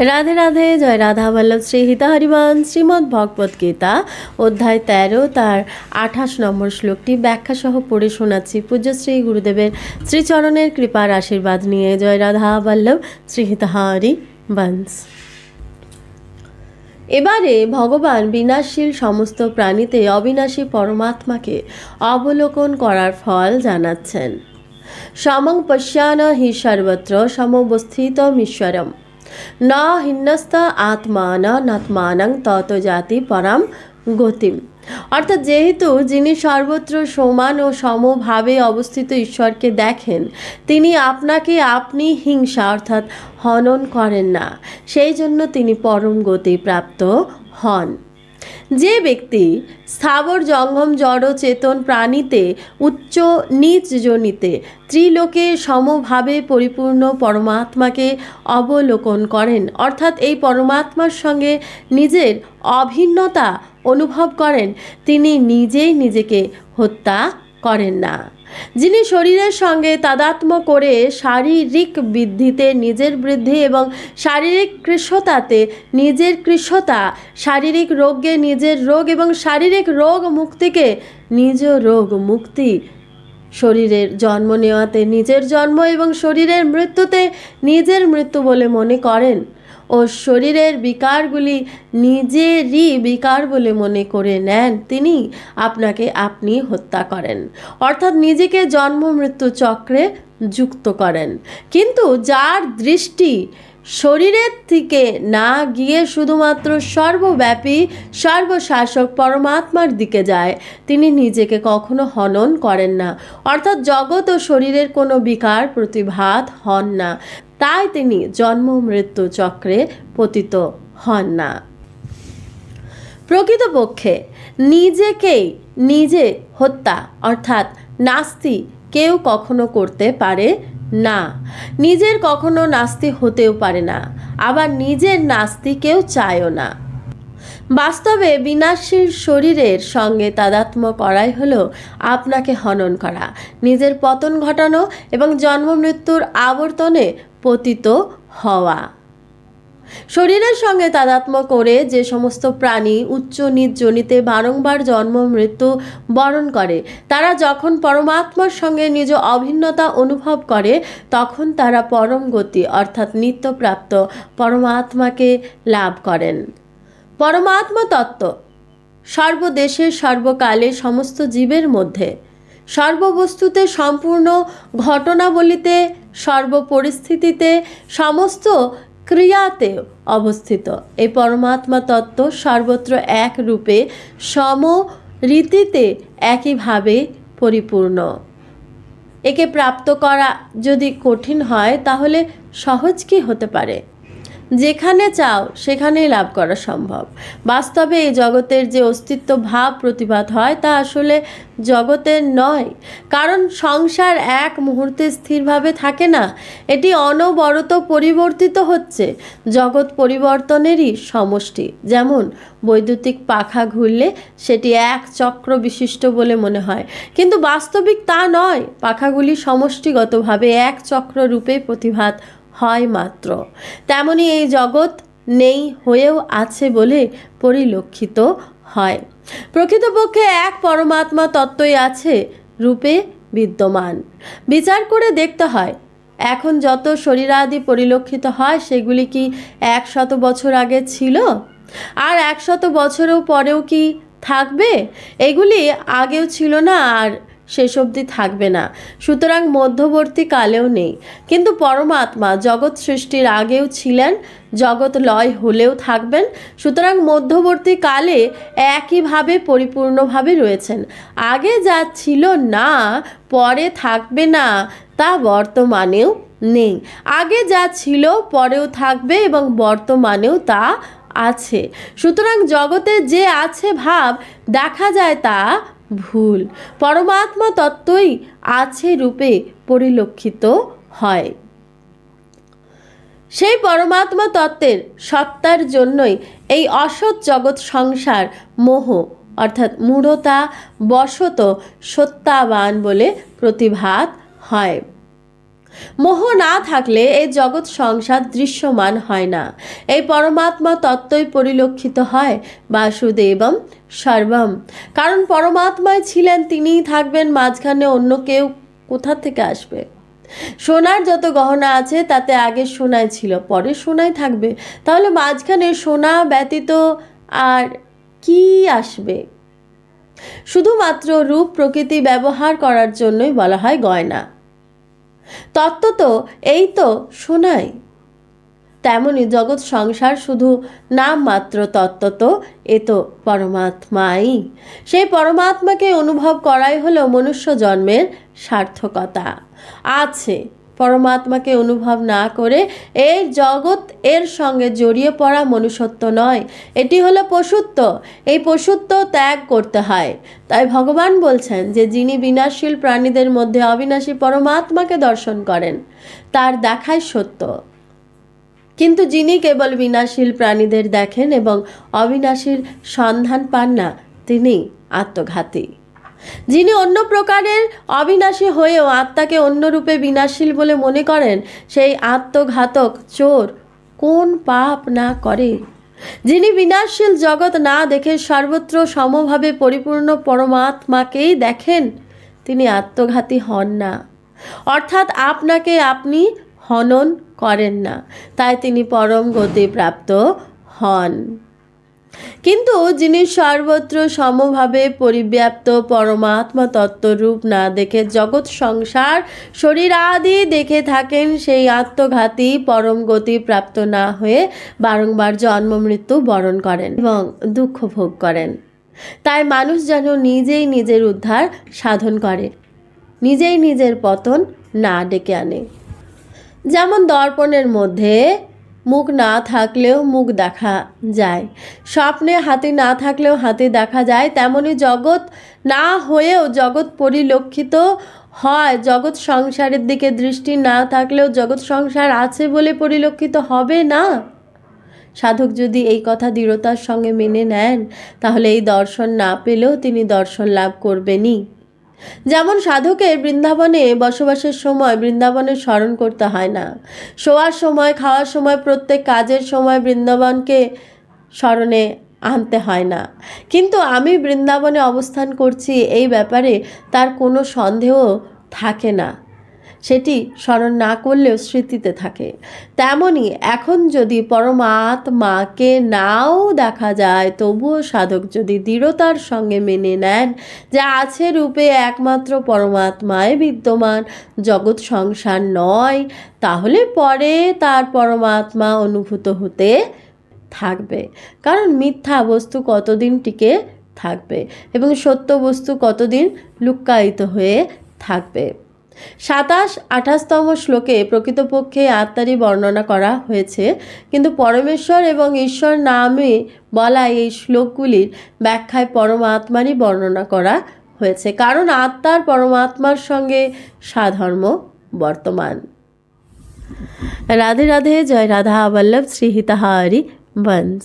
রাধে রাধে, জয় রাধা বল্লভ, শ্রী হিতা হরিবান শ্রীমদ্ ভগবত গীতা। অধ্যায় তেরো, তার আঠাশ নম্বর শ্লোকটি ব্যাখ্যা সহ পড়ে শোনাচ্ছি। পূজ্যশ্রী গুরুদেবের শ্রীচরণের কৃপার আশীর্বাদ নিয়ে জয় রাধা বল্লভ, শ্রী হিতা হরি বংশ এবারে ভগবান বিনাশশীল সমস্ত প্রাণীতে অবিনাশী পরমাত্মাকে অবলোকন করার ফল জানাচ্ছেন। সমং পশ্যান হি সর্বত্র সমবস্থিতমীশ্বরম। ন হিন্নস্ত আত্মা ন নাত্মানং তত জাতি পরাম গতিম। অর্থাৎ যেহেতু যিনি সর্বত্র সমান ও সমভাবে অবস্থিত ঈশ্বরকে দেখেন, তিনি আপনাকে আপনি হিংসা অর্থাৎ হনন করেন না। সেই জন্য তিনি পরম গতি প্রাপ্ত হন। যে ব্যক্তি স্থাবর জঙ্গম জড় চেতন প্রাণীতে উচ্চ নিচ জনিতে ত্রিলোকে সমভাবে পরিপূর্ণ পরমাত্মাকে অবলোকন করেন, অর্থাৎ এই পরমাত্মার সঙ্গে নিজের অভিন্নতা অনুভব করেন, তিনি নিজেই নিজেকে হত্যা করেন না। যিনি শরীরের সঙ্গে তাদাত্ম করে শারীরিক বৃদ্ধিতে নিজের বৃদ্ধি এবং শারীরিক কৃষ্ণতাতে নিজের কৃষ্ণতা, শারীরিক রোগে নিজের রোগ এবং শারীরিক রোগ মুক্তিকে নিজ রোগ মুক্তি, শরীরের জন্ম নেওয়াতে নিজের জন্ম এবং শরীরের মৃত্যুতে নিজের মৃত্যু বলে মনে করেন। ও শরীরের বিকারগুলি নিজেরই বিকার বলে মনে করে নেন তিনি। আপনাকে আপনি হত্যা করেন। অর্থাৎ নিজেকে জন্ম মৃত্যু চক্রে যুক্ত করেন। কিন্তু যার দৃষ্টি শরীরের থেকে না গিয়ে শুধুমাত্র সর্বব্যাপী, সর্বশাসক পরমাত্মার দিকে যায়, তিনি নিজেকে কখনো হনন করেন না। অর্থাৎ জগৎ ও শরীরের কোনো বিকার প্রতিভাত হন না। তাই তিনি জন্ম মৃত্যু চক্রে পতিত হন না। প্রকৃতপক্ষে নিজেকেই নিজে হত্যা অর্থাৎ নাস্তি কেউ কখনো করতে পারে না। নিজের কখনো নাস্তি হতেও পারে না, আবার নিজের নাস্তি কেউ চায়ও না। বাস্তবে বিনাশীল শরীরের সঙ্গে তাদাত্ম্য করাই হলো আপনাকে হনন করা। নিজের পতন ঘটানো এবং জন্ম মৃত্যুর আবর্তনে পতিত হওয়া। শরীরের সঙ্গে তাদাত্ম্য করে যে সমস্ত প্রাণী উচ্চ নিজ জনিতে বারংবার জন্ম, মৃত্যু বরণ করে, তারা যখন পরমাত্মার সঙ্গে নিজ অভিন্নতা অনুভব করে, তখন তারা পরম গতি, অর্থাৎ নিত্যপ্রাপ্ত পরমাত্মাকে লাভ করেন। পরমাত্মা তত্ত্ব সর্বদেশে সর্বকালে সমস্ত জীবের মধ্যে সর্ববস্তুতে সম্পূর্ণ ঘটনাবলিতে, সর্বপরিস্থিতিতে, সমস্ত ক্রিয়াতে অবস্থিত। এই পরমাত্মা তত্ত্ব সর্বত্র এক রূপে সম রীতিতে একইভাবে পরিপূর্ণ। একে প্রাপ্ত করা যদি কঠিন হয়, তাহলে সহজ কি হতে পারে? যেখানে চাও, সেখানেই লাভ করা সম্ভব। বাস্তবে এই জগতের যে অস্তিত্ব ভাব প্রতিবাদ হয়, তা আসলে জগতের নয়। কারণ সংসার এক মুহূর্তে স্থিরভাবে থাকে না। এটি অনবরত পরিবর্তিত হচ্ছে। জগৎ পরিবর্তনেরই সমষ্টি। যেমন, বৈদ্যুতিক পাখা ঘুরলে সেটি এক চক্র বিশিষ্ট বলে মনে হয়। কিন্তু বাস্তবিক তা নয়। পাখাগুলি সমষ্টিগতভাবে এক চক্র রূপে প্রতিভাত হয় মাত্র। তেমনি এই জগৎ নেই হয়েও আছে বলে পরিলক্ষিত হয়। প্রকৃতপক্ষে এক পরমাত্মা তত্ত্বই আছে রূপে বিদ্যমান। বিচার করে দেখতে হয়, এখন যত শরীরাদি পরিলক্ষিত হয় সেগুলি কি একশত বছর আগে ছিল? আর একশত বছরও পরেও কি থাকবে? এগুলি আগেও ছিল না আর শেষ অবধি থাকবে না। সুতরাং মধ্যবর্তী কালেও নেই। কিন্তু পরমাত্মা জগৎ সৃষ্টির আগেও ছিলেন, জগৎ লয় হলেও থাকবেন। সুতরাং মধ্যবর্তী কালে একইভাবে পরিপূর্ণভাবে রয়েছেন। আগে যা ছিল না, পরে থাকবে না, তা বর্তমানেও নেই। আগে যা ছিল, পরেও থাকবে এবং বর্তমানেও তা আছে। সুতরাং জগতে যে আছে ভাব, দেখা যায় তা ভুল। পরমাত্মা তত্ত্বই আছে রূপে পরিলক্ষিত হয়। সেই পরমাত্মা তত্ত্বের সত্তার জন্যই এই অসৎ জগৎ সংসার মোহ, অর্থাৎ মূঢ়তা, বশত সত্যাবান বলে প্রতিভাত হয়। মোহ না থাকলে এই জগৎ সংসার দৃশ্যমান হয় না। এই পরমাত্মা তত্ত্বই পরিলক্ষিত হয় বাসুদেবম সর্বম। কারণ পরমাত্মায় ছিলেন, তিনিই থাকবেন মাঝখানে, অন্য কেউ কোথা থেকে আসবে? সোনার যত গহনা আছে, তাতে আগে সোনায় ছিল, পরে সোনায় থাকবে। তাহলে মাঝখানে সোনা ব্যতীত আর কি আসবে? শুধুমাত্র রূপ, প্রকৃতি ব্যবহার করার জন্যই বলা হয় গয়না। তত্ত্ব তো এই তো শোনাই। তেমনি জগৎ সংসার শুধু নাম মাত্র তত্ত্ব তো, এ তো পরমাত্মাই। সেই পরমাত্মাকে অনুভব করাই হলো মনুষ্য জন্মের সার্থকতা। আছে পরমাত্মাকে অনুভব না করে এই জগৎ এর সঙ্গে জড়িয়ে পড়া মনুষ্যত্ব নয়। এটি হলো পশুত্ব। এই পশুত্ব ত্যাগ করতে হয়। তাই ভগবান বলছেন যে, যিনি বিনাশীল প্রাণীদের মধ্যে অবিনাশী পরমাত্মাকে দর্শন করেন, তার দেখাই সত্য। কিন্তু যিনি কেবল বিনাশীল প্রাণীদের দেখেন এবং অবিনাশীর সন্ধান পান না, তিনি আত্মঘাতী। যিনি অন্য প্রকারের অবিনাশী হয়েও আত্মাকে অন্যরূপে বিনাশীল বলে মনে করেন, সেই আত্মঘাতক চোর কোন পাপ না করে? যিনি বিনাশশীল জগৎ না দেখে সর্বত্র সমভাবে পরিপূর্ণ পরমাত্মাকেই দেখেন, তিনি আত্মঘাতী হন না। অর্থাৎ আপনাকে আপনি হনন করেন না, তাই তিনি পরম গতি প্রাপ্ত হন। কিন্তু যিনি সর্বত্র সমভাবে পরিব্যাপ্ত পরমাত্মা তত্ত্বরূপ না দেখে জগৎ সংসার শরীর আদি দেখে থাকেন, সেই আত্মঘাতী পরম গতি প্রাপ্ত না হয়ে বারংবার জন্ম মৃত্যু বরণ করেন এবং দুঃখ ভোগ করেন। তাই মানুষ যেন নিজেই নিজের উদ্ধার সাধন করে, নিজেই নিজের পতন না ডেকে আনে। যেমন দর্পণের মধ্যে মুখ না থাকলেও মুখ দেখা যায়। স্বপ্নে হাতি না থাকলেও হাতি দেখা যায়। তেমনি জগৎ না হয়েও জগৎ পরিলক্ষিত হয়। জগৎ সংসারের দিকে দৃষ্টি না থাকলেও জগৎ সংসার আছে বলে পরিলক্ষিত হবে না। সাধক যদি এই কথা দৃঢ়তার সঙ্গে মেনে নেন, তাহলে এই দর্শন না পেলেও তিনি দর্শন লাভ করবেনই। যেমন সাধকের বৃন্দাবনে বসবাসের সময় বৃন্দাবনের স্মরণ করতে হয় না। শোয়ার সময়, খাওয়ার সময়, প্রত্যেক কাজের সময় বৃন্দাবনকে স্মরণে আনতে হয় না। কিন্তু আমি বৃন্দাবনে অবস্থান করছি এই ব্যাপারে তার কোনো সন্দেহ থাকে না। সেটি স্মরণ না করলেও স্মৃতিতে থাকে। তেমনি এখন যদি পরমাত্মাকে নাও দেখা যায়, তবুও সাধক যদি দৃঢ়তার সঙ্গে মেনে নেন যে আছে রূপে একমাত্র পরমাত্মায় বিদ্যমান, জগৎ সংসার নয়, তাহলে পরে তার পরমাত্মা অনুভূত হতে থাকবে। কারণ মিথ্যা বস্তু কতদিন টিকে থাকবে এবং সত্য বস্তু কতদিন লুক্কায়িত হয়ে থাকবে? সাতাশ, আঠাশতম শ্লোকে প্রকৃতপক্ষে আত্মারই বর্ণনা করা হয়েছে। কিন্তু পরমেশ্বর এবং ঈশ্বর নামে বলা এই শ্লোকগুলির ব্যাখ্যায় পরমাত্মারই বর্ণনা করা হয়েছে। কারণ আত্মার পরমাত্মার সঙ্গে সাধর্ম বর্তমান। রাধে রাধে, জয় রাধা বল্লভ শ্রী হিতাহারি বংশ